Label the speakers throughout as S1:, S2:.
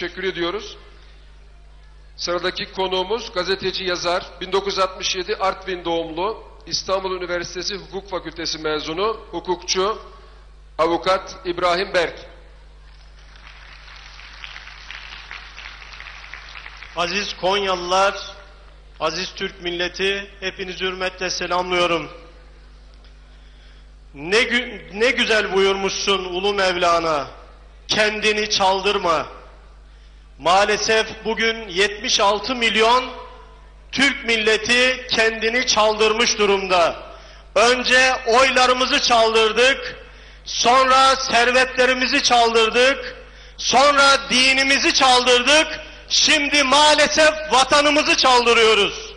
S1: Teşekkür ediyoruz. Sıradaki konuğumuz gazeteci yazar, 1967 Artvin doğumlu, İstanbul Üniversitesi Hukuk Fakültesi mezunu, hukukçu, avukat İbrahim Berk.
S2: Aziz Konyalılar, aziz Türk milleti, hepinizi hürmetle selamlıyorum. Ne, ne güzel buyurmuşsun Ulu Mevlana, kendini çaldırma. Maalesef bugün 76 milyon Türk milleti kendini çaldırmış durumda. Önce oylarımızı çaldırdık, sonra servetlerimizi çaldırdık, sonra dinimizi çaldırdık, şimdi maalesef vatanımızı çaldırıyoruz.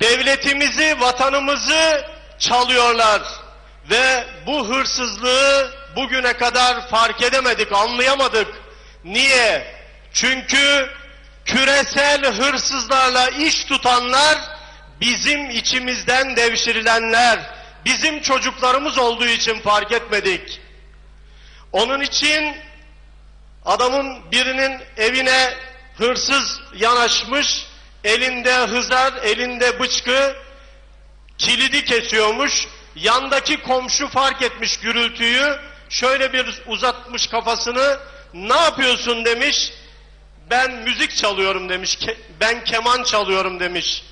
S2: Devletimizi, vatanımızı çalıyorlar ve bu hırsızlığı bugüne kadar fark edemedik, anlayamadık. Niye? Çünkü küresel hırsızlarla iş tutanlar bizim içimizden devşirilenler, bizim çocuklarımız olduğu için fark etmedik. Onun için adamın birinin evine hırsız yanaşmış, elinde hızar, elinde bıçkı, kilidi kesiyormuş. Yandaki komşu fark etmiş gürültüyü, şöyle bir uzatmış kafasını, ne yapıyorsun demiş, ben müzik çalıyorum demiş, ke- ben keman çalıyorum demiş.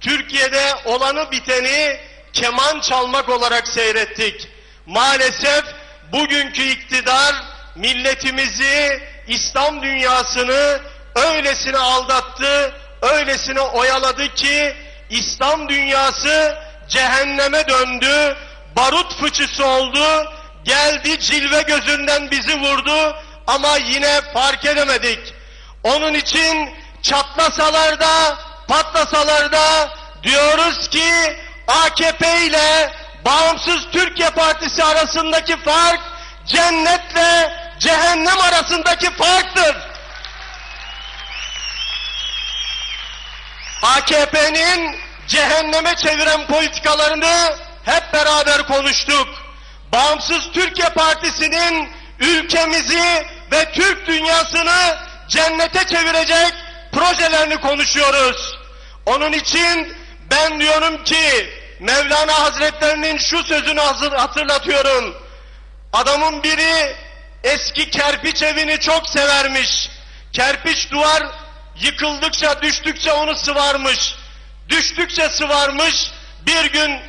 S2: Türkiye'de olanı biteni keman çalmak olarak seyrettik. Maalesef bugünkü iktidar milletimizi, İslam dünyasını öylesine aldattı, öylesine oyaladı ki İslam dünyası cehenneme döndü, barut fıçısı oldu, geldi cilve gözünden bizi vurdu ama yine fark edemedik. Onun için çatlasalar da patlasalar da diyoruz ki AKP ile Bağımsız Türkiye Partisi arasındaki fark cennetle cehennem arasındaki farktır. AKP'nin cehenneme çeviren politikalarını hep beraber konuştuk. Bağımsız Türkiye Partisi'nin ülkemizi ve Türk dünyasını cennete çevirecek projelerini konuşuyoruz. Onun için ben diyorum ki Mevlana Hazretlerinin şu sözünü hatırlatıyorum. Adamın biri eski kerpiç evini çok severmiş. Kerpiç duvar yıkıldıkça düştükçe onu sıvarmış. Düştükçe sıvarmış. Bir gün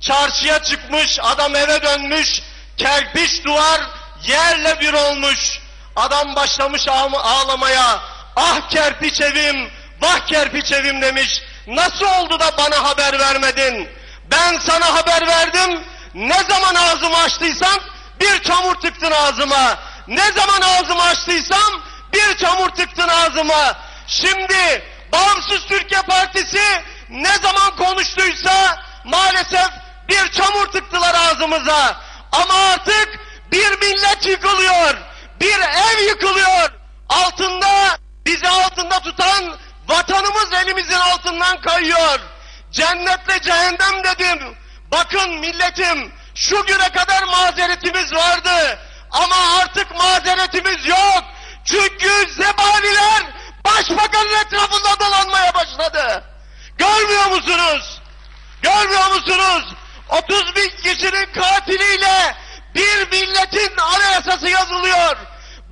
S2: çarşıya çıkmış, adam eve dönmüş. Kerpiç duvar yerle bir olmuş. Adam başlamış ağ- ağlamaya. Ah kerpiç evim, vah kerpiç evim demiş. Nasıl oldu da bana haber vermedin? Ben sana haber verdim. Ne zaman ağzımı açtıysam bir çamur tıktın ağzıma. Ne zaman ağzımı açtıysam bir çamur tıktın ağzıma. Şimdi Bağımsız Türkiye Partisi ne zaman konuştuysa maalesef bir çamur tıktılar ağzımıza. Ama artık bir millet yıkılıyor. Bir ev yıkılıyor. Altında bizi altında tutan vatanımız elimizin altından kayıyor. Cennetle cehennem dedim. Bakın milletim şu güne kadar mazeretimiz vardı. Ama artık mazeretimiz yok. Çünkü zebaniler başbakanın etrafında dolanmaya başladı. Görmüyor musunuz? Görmüyor musunuz? 30 bin kişinin katiliyle bir milletin anayasası yazılıyor.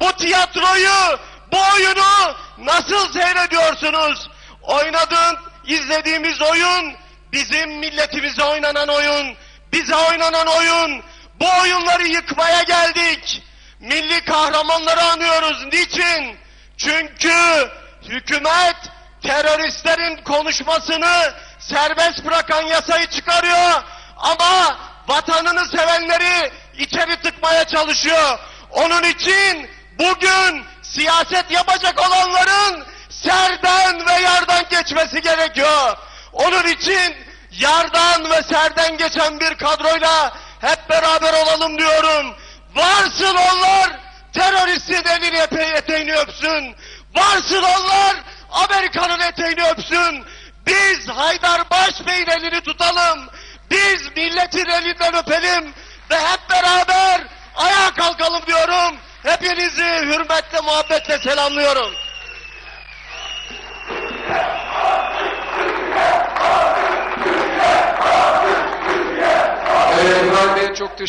S2: Bu tiyatroyu, bu oyunu nasıl seyrediyorsunuz? Oynadığın, izlediğimiz oyun bizim milletimize oynanan oyun, bize oynanan oyun. Bu oyunları yıkmaya geldik. Milli kahramanları anıyoruz. Niçin? Çünkü hükümet teröristlerin konuşmasını serbest bırakan yasayı çıkarıyor ama vatanını sevenleri içeri tıkmaya çalışıyor. Onun için bugün siyaset yapacak olanların serden ve yardan geçmesi gerekiyor. Onun için yardan ve serden geçen bir kadroyla hep beraber olalım diyorum. Varsın onlar teröristin elini epe- eteğini öpsün. Varsın onlar Amerika'nın eteğini öpsün. Biz Haydarbaş Bey'in elini tutalım. Biz milletin elinden öpelim ve hep beraber ayağa kalkalım diyorum. Hepinizi hürmetle, muhabbetle selamlıyorum.
S1: Bey'e çok teşekkür